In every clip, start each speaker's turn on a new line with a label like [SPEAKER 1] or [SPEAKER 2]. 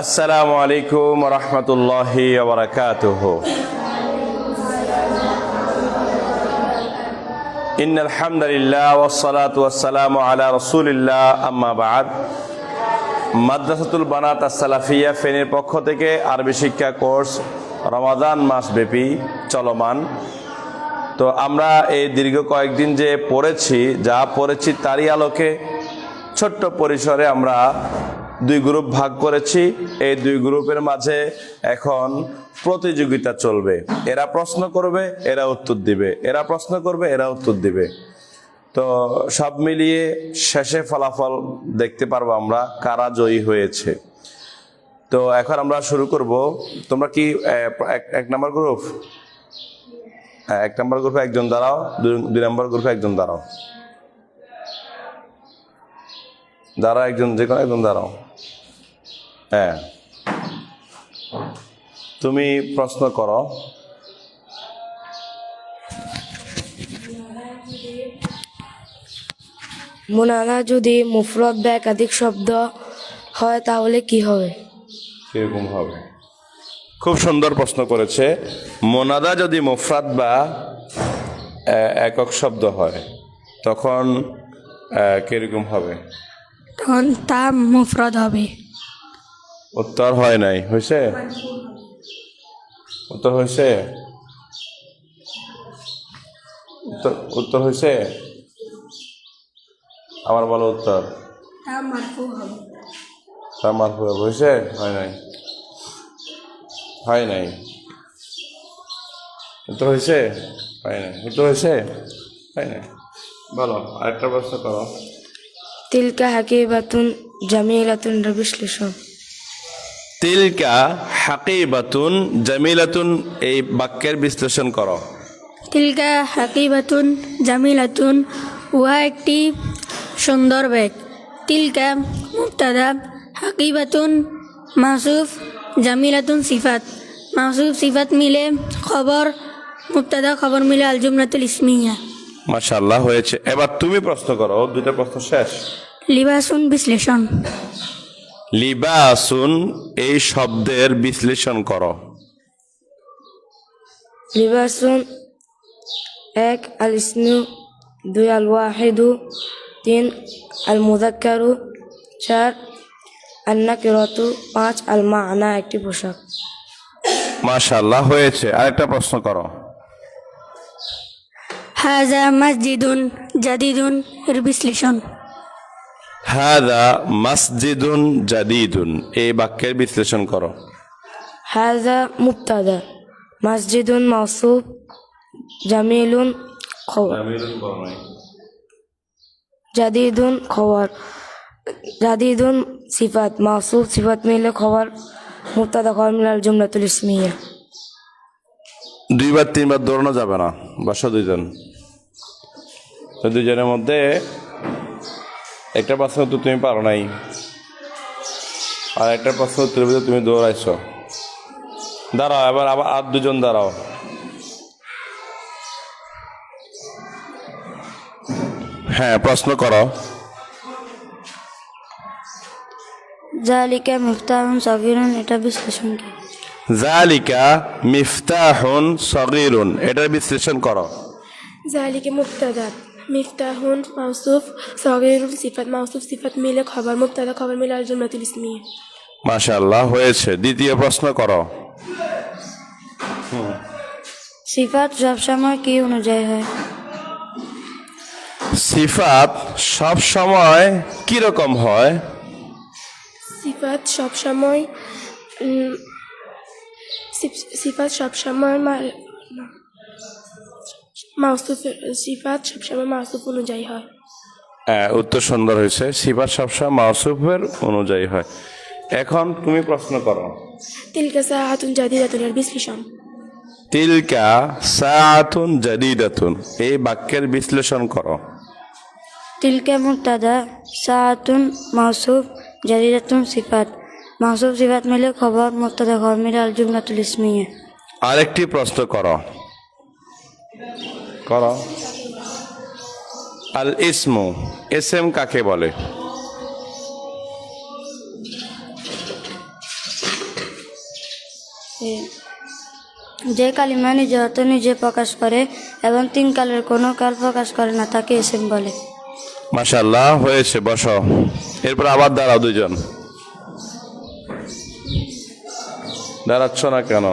[SPEAKER 1] আসসালামু আলাইকুম রহমতুল্লাহি ওবরাকাতুহ ইন আলহামদুলিল্লাহ ওয়াসসালাতু ওয়াসসালামু আলা রাসূলিল্লাহ, আম্মা বাদ। মাদ্রাসাতুল বানাত আসসালাফিয়া ফেনের পক্ষ থেকে আরবি শিক্ষা কোর্স রমাদান মাসব্যাপী চলমান। তো আমরা এই দীর্ঘ কয়েকদিন যে পড়েছি, যা পড়েছি তারই আলোকে ছোট্ট পরিসরে আমরা দুই গ্রুপ ভাগ করেছি। এই দুই গ্রুপের মাঝে এখন প্রতিযোগিতা চলবে। এরা প্রশ্ন করবে, এরা উত্তর দিবে। এরা প্রশ্ন করবে, এরা উত্তর দিবে। তো সব মিলিয়ে শেষে ফলাফল দেখতে পারব আমরা কারা জয়ী হয়েছে। তো এখন আমরা শুরু করব। তোমরা কি এক- নম্বর গ্রুপ? এক নম্বর গ্রুপে একজন দাঁড়াও দুই নম্বর গ্রুপে একজন দাঁড়াও। দাঁড়াও, একজন, যে কোনো একজন দাঁড়াও। হ্যাঁ। তুমি প্রশ্ন করো।
[SPEAKER 2] মোনানা যদি মুফরদ বা একাধিক শব্দ হয় তাহলে কি হবে?
[SPEAKER 1] কীরকম হবে। খুব সুন্দর প্রশ্ন করেছে। মোনাদা যদি মুফরাদ বা একক শব্দ হয় তখন কীরকম হবে?
[SPEAKER 2] তখন তা মুফরদ হবে।
[SPEAKER 1] উত্তর হয় নাই হয়েছে উত্তর হয়েছে উত্তর উত্তর হয়েছে আমার বলো উত্তর।
[SPEAKER 2] তা মারফু হবে।
[SPEAKER 1] হয়েছে হয় নাই। হয় নাই। উত্তর হয়েছে হয় নাই। উত্তর হয়েছে হয় নাই। বলো আরেকটা প্রশ্ন করো।
[SPEAKER 2] তিলকা হাকিবাতুন জামিলাতুন বিশ্লেষণ
[SPEAKER 1] তিলকা হাকিবাতুন জামিলাতুন এই বাক্যের বিশ্লেষণ করো।
[SPEAKER 3] তিলকা হাকিবাতুন জামিলাতুন উহা একটি সুন্দর ব্যাগ তিলকা মুক্তাদা হাকিবাতুন মাসুফ জামিলাতুন সিফাত। মাসুফ সিফাত মিলে খবর মুক্তাদা খবর মিলে আল জুমরাতুল ইসমিয়া।
[SPEAKER 1] মাশাল্লাহ হয়েছে। এবার তুমি প্রশ্ন করো দুইটা প্রশ্ন শেষ।
[SPEAKER 3] লিবাসুন বিশ্লেষণ।
[SPEAKER 1] লিবাসুন এই শব্দের বিশ্লেষণ করো।
[SPEAKER 2] লিবাসুন এক আল ইসনু দুই আল ওয়াহিদু তিন আল মুদাক্কারু চার আল নাকিরতু পাঁচ আল মানা একটি পোশাক।
[SPEAKER 1] মাশাল্লাহ হয়েছে। আরেকটা প্রশ্ন করো।
[SPEAKER 3] হাজা মসজিদুন জাদিদুন এর বিশ্লেষণ।
[SPEAKER 1] হাদা মাসজিদুন জাদিদুন। এই বাক্যের বিশ্লেষণ করো।
[SPEAKER 2] হাদা মুক্তাদা মাসজিদুন মাসুফ জামিলুন জাদিদুন খবর জাদিদুন সিফাত মাসুফ সিফাত মিলে খবর মুক্তাদা খবর মিলাল জুমলাতুল ইসমিয়া।
[SPEAKER 1] দুইবার তিনবার দৌড়ানো যাবে না বাসা দুইজন। দুইজনের মধ্যে একটা প্রশ্নের উত্তর তুমি পারো নাই। আর একটা প্রশ্নের উত্তরের ভিতরে তুমি দৌড়াইছ। দাঁড়াও এবার আবার আর দুজন দাঁড়াও। হ্যাঁ প্রশ্ন করো।
[SPEAKER 3] জালিকা মিফতাহুন সগিরুন এটা বিশ্লেষণ কি?
[SPEAKER 1] জালিকা মিফতাহুন সগিরুন এটার বিশ্লেষণ করো।
[SPEAKER 4] জালিকা মুক্তাদাত মিফতাহুন মাউসুফ সগিরুল সিফাত মাউসুফ সিফাত মিলে খবর মুক্তাদা খবর মিলে আর জুমলাতুল
[SPEAKER 1] ইসমি মাশাআল্লাহ হয়েছে। দ্বিতীয় প্রশ্ন করো।
[SPEAKER 3] সিফাত সব সময় কি অনুযায়ী হয়?
[SPEAKER 1] সিফাত সবসময় কীরকম হয়?
[SPEAKER 4] সিফাত সবসময় সিফাত সবসময় মার মাহসুফ সিফাত সবসময় মাহসুফ অনুযায়ী হয়।
[SPEAKER 1] হ্যাঁ উত্তর সুন্দর হয়েছে। সিফাত সবসময় মাহসুফের অনুযায়ী হয়। এখন তুমি প্রশ্ন করো।
[SPEAKER 4] তিলকা সাহাতুন জাদিদাতুনের বিশ্লেষণ।
[SPEAKER 1] তিলকা সাহাতুন জাদিদাতুন। এই বাক্যের বিশ্লেষণ করো।
[SPEAKER 3] তিলকা মুক্তাদা সাহাতুন মাহসুফ জাদিদাতুন সিফাত। মাহসুফ সিফাত মিলে খবর মুক্তাদা খবর মিলে আল জুমলাতুল ইসমিয়া।
[SPEAKER 1] আরেকটি প্রশ্ন করো। করো। আল ইসমু এস এম কাকে বলে?
[SPEAKER 3] যে কালিমা নিজে অর্থ নিজে প্রকাশ করে এবং তিন কালের কোনো কাল প্রকাশ করে না তাকে এসেম বলে।
[SPEAKER 1] মাশাল্লাহ হয়েছে বসো। এরপর আবার দাঁড়াও দুজন। দাঁড়াচ্ছ না কেন?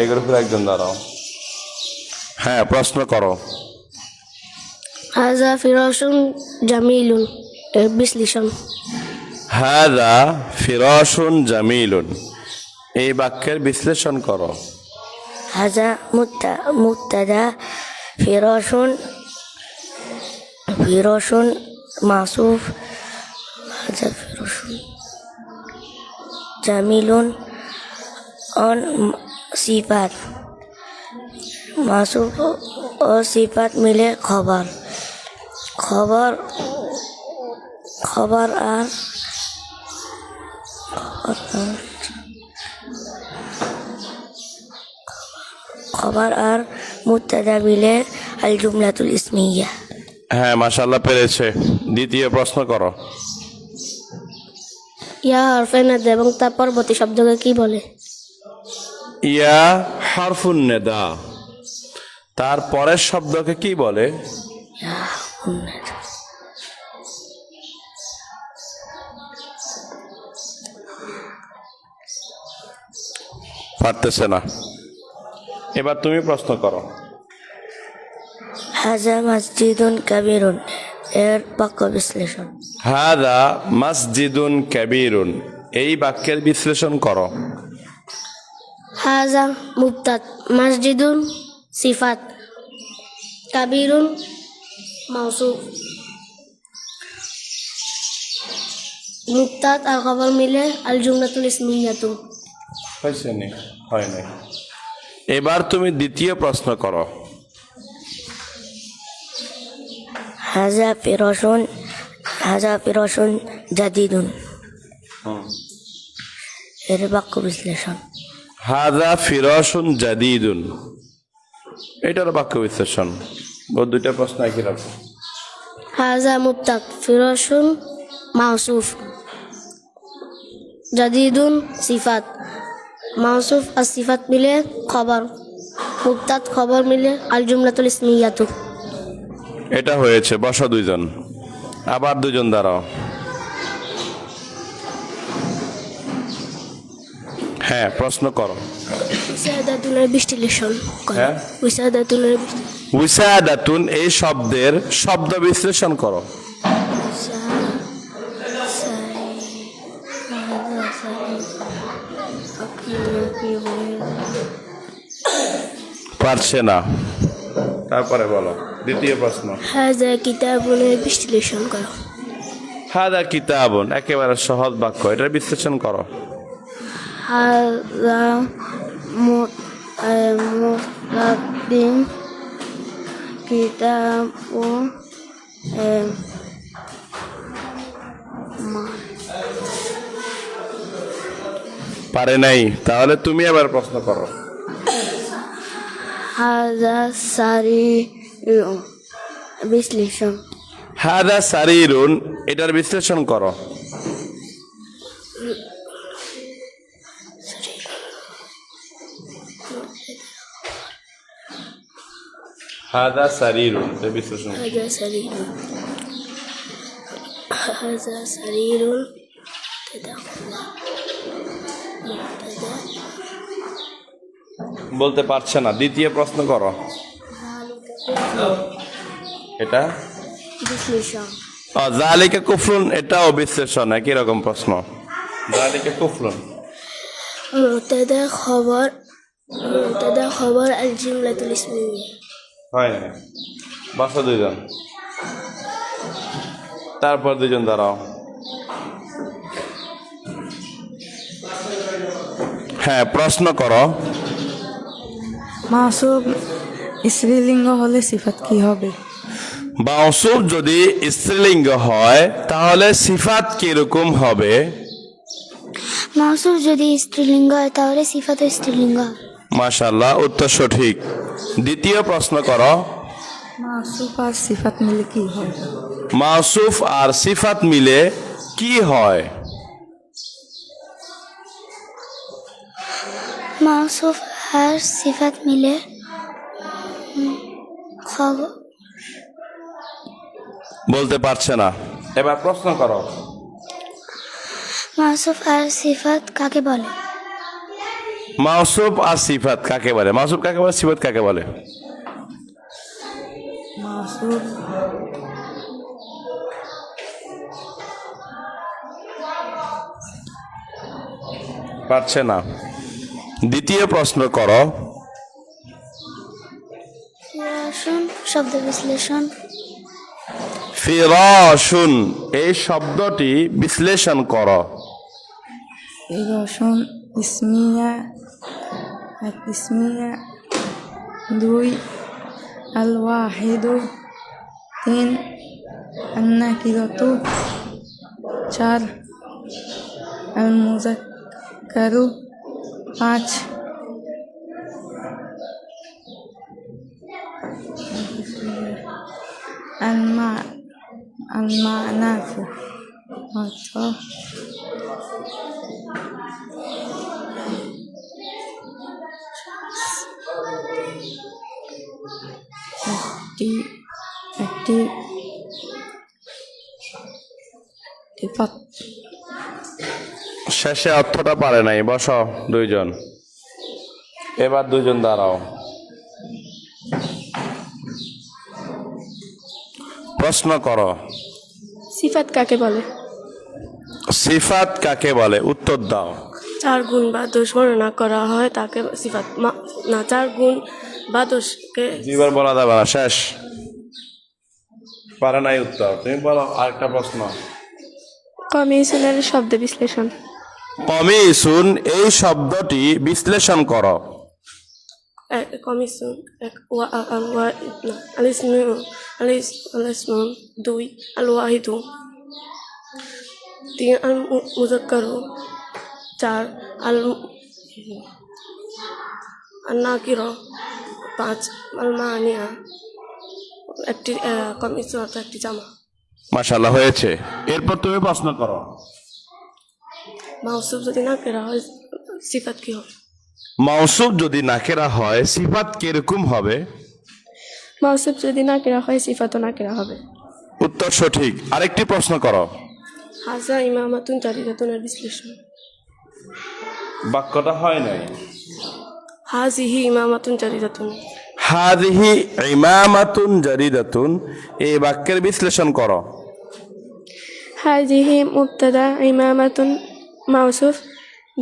[SPEAKER 1] এগুলোর উপর একজন দাঁড়াও। হ্যাঁ প্রশ্ন করো।
[SPEAKER 5] হাজা ফিরসুন জামিলুন এর বিশ্লেষণ।
[SPEAKER 1] হাদা ফিরসুন জামিলুন এই বাক্যের বিশ্লেষণ করো।
[SPEAKER 5] হাজা মুত্তা মুত্তাদা ফিরসুন ফিরসুন মাসুফ হাজা ফিরসুন জামিলুন অন সিফাত। মাসুফ ও সিফাত মিলে খবর। খবর খবর আর খবর আর মুত্তাদা মিলে আল জুমলাতুল ইসমিয়া।
[SPEAKER 1] হ্যাঁ মাশাল্লাহ পেরেছে। দ্বিতীয় প্রশ্ন করো।
[SPEAKER 5] ইয়া হরফেনাদ এবং তার পরবর্তী শব্দকে কি বলে?
[SPEAKER 1] ইয়া হারফুন নেদা। তার পরের শব্দকে কি বলে? পারতেছে না। এবার তুমি প্রশ্ন করো।
[SPEAKER 5] হাজা মসজিদুন কাবিরুন এর বাক্য বিশ্লেষণ।
[SPEAKER 1] হাদা মসজিদুন কাবীরুন এই বাক্যের বিশ্লেষণ করো।
[SPEAKER 5] হাজা মুবতাদ মসজিদুন সিফাত কাবিরুন মাউসুফ মুক্তাদ আর খবর মিলে আল জুমলাতুল ইসমিয়াতু।
[SPEAKER 1] হয়েছে নি? হয় নাই। এবার তুমি দ্বিতীয় প্রশ্ন করো।
[SPEAKER 5] হাজা ফিরসুন হাজা ফিরসুন জাদিদুন। এর বাক্য বিশ্লেষণ।
[SPEAKER 1] হাদা ফিরসুন জাদিদুন। এটার বাক্য বিশ্লেষণ। দুইটা প্রশ্ন একই রাখো
[SPEAKER 5] হাজা মুবতাদ ফিরসুন মাউসুফ। জাদিদুন সিফাত। মাউসুফ আর সিফাত মিলে খবর। মুবতাদ খবর মিলে আল জুমলাতুল ইসমিয়াতু।
[SPEAKER 1] এটা হয়েছে বসা দুইজন। আবার দুজন দাঁড়াও। হ্যাঁ প্রশ্ন করো।
[SPEAKER 5] বিশ্লেষণ
[SPEAKER 1] হ্যাঁ? এই শব্দের শব্দ বিশ্লেষণ করো। পারছে না। তারপরে বলো দ্বিতীয় প্রশ্ন।
[SPEAKER 5] হাজা কিতাবুনের বিশ্লেষণ করো।
[SPEAKER 1] হাদা কিতাবন একেবারে সহজ বাক্য এটা বিশ্লেষণ করো।
[SPEAKER 3] হাজা মুতাদিন কিতাব
[SPEAKER 1] পারে নাই তাহলে তুমি আবার প্রশ্ন করো
[SPEAKER 3] হাজা সারি বিশ্লেষণ
[SPEAKER 1] হাদা সারিরুন এটার বিশ্লেষণ করো হাদা সারিরুন এটার বিশ্লেষণ।
[SPEAKER 5] হাজা সারিরুন। সারিরুন
[SPEAKER 1] বলতে পারছে না। দ্বিতীয় প্রশ্ন করো। এটা?
[SPEAKER 5] বিশ্লেষণ।
[SPEAKER 1] জালিকা কুফরুন এটাও বিশ্লেষণ একই রকম প্রশ্ন। জালিকা কুফরুন।
[SPEAKER 5] মুবতাদা খবর মুবতাদা খবর আল জুমলাতুল ইসমিয়া।
[SPEAKER 1] হয় না বাসা দুইজন। তারপর দুজন দাঁড়াও। হ্যাঁ প্রশ্ন করো।
[SPEAKER 6] মাসুব স্ত্রীলিঙ্গ হলে সিফাত কি হবে?
[SPEAKER 1] বাউসুফ যদি স্ত্রীলিঙ্গ হয় তাহলে সিফাত কীরকম হবে?
[SPEAKER 5] মাসুফ যদি স্ত্রীলিঙ্গ হয় তাহলে সিফাত স্ত্রীলিঙ্গ
[SPEAKER 1] মাশাল্লাহ উত্তর সঠিক। দ্বিতীয় প্রশ্ন করো।
[SPEAKER 6] মাসুফ আর সিফাত মিলে কি হয়?
[SPEAKER 1] মাউসুফ আর সিফাত মিলে কি হয়?
[SPEAKER 5] মাউসুফ আর সিফাত মিলে খবর।
[SPEAKER 1] বলতে পারছে না। এবার প্রশ্ন করো।
[SPEAKER 5] মাসুফ আর সিফাত কাকে বলে?
[SPEAKER 1] মাউসুফ আর সিফাত কাকে বলে? মাউসুফ কাকে বলে সিফাত কাকে বলে? পারছে না। দ্বিতীয় প্রশ্ন করো।
[SPEAKER 5] শব্দ বিশ্লেষণ।
[SPEAKER 1] ফিরাসুন এই শব্দটি বিশ্লেষণ করো।
[SPEAKER 6] রসুন ইসমিয়া এক ইসমিয়া দুই আল ওয়াহিদু তিন আন্নাকিরতু চার আল মুজাক্কারু পাঁচ আল মা একটি একটি একটি
[SPEAKER 1] শেষে অর্থটা পারে নাই বস দুইজন। এবার দুইজন দাঁড়াও। প্রশ্ন করো।
[SPEAKER 4] সিফাত কাকে বলে?
[SPEAKER 1] সিফাত কাকে বলে? উত্তর দাও।
[SPEAKER 4] চার গুণ বা দোষ বর্ণনা করা হয় তাকে সিফাত। মা- না চার গুণ বা দোষকে
[SPEAKER 1] দুইবার বলা যাবে না শেষ। পারে নাই উত্তর। তুমি বলো আরেকটা প্রশ্ন।
[SPEAKER 4] কমিশনের শব্দ বিশ্লেষণ।
[SPEAKER 1] কমিসুন এই শব্দটি বিশ্লেষণ করো।
[SPEAKER 4] এক কমিশন এক ওয়া আ- আল ওয়া না আলিসমু আলিস আলিসমু দুই আল ওয়াহিদু। তিন আল মুজাক্কারু চার আল নাকির পাঁচ আল মানিয়া একটি অর্থাৎ একটি জামা।
[SPEAKER 1] মাশাল্লাহ হয়েছে। এরপর তুমি প্রশ্ন করো।
[SPEAKER 4] মাউসুফ যদি না কেরা হয় সিফাত কি হবে?
[SPEAKER 1] মাউসুফ যদি নাকেরা হয় সিফাত কীরকম হবে?
[SPEAKER 4] মাউসুফ যদি না কেরা হয় সিফাতও না কেরা হবে?
[SPEAKER 1] উত্তর সঠিক। আরেকটি প্রশ্ন করো।
[SPEAKER 4] হাজা ইমামাতুন জারিদাতুনের বিশ্লেষণ।
[SPEAKER 1] বাক্যটা হয় নাই?
[SPEAKER 4] হাজিহি ইমামাতুন জারিদাতুন
[SPEAKER 1] হাদিহি ইমামাতুন জারিদাতুন এই বাক্যের বিশ্লেষণ করো।
[SPEAKER 4] হাজিহি মুবতাদা ইমামাতুন মাউসুফ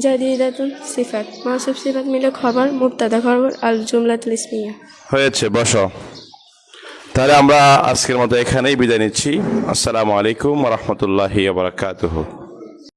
[SPEAKER 4] জারিদাতুন সিফাত। মাউসুফ সিফাত মিলে খবর মুবতাদা খবর আল জুমলাতুল ইসমিয়া।
[SPEAKER 1] হয়েছে বসো। তাহলে আমরা আজকের মতো এখানেই বিদায় নিচ্ছি। আসসালামু আলাইকুম রহমতুল্লাহি বারাকাতুহু।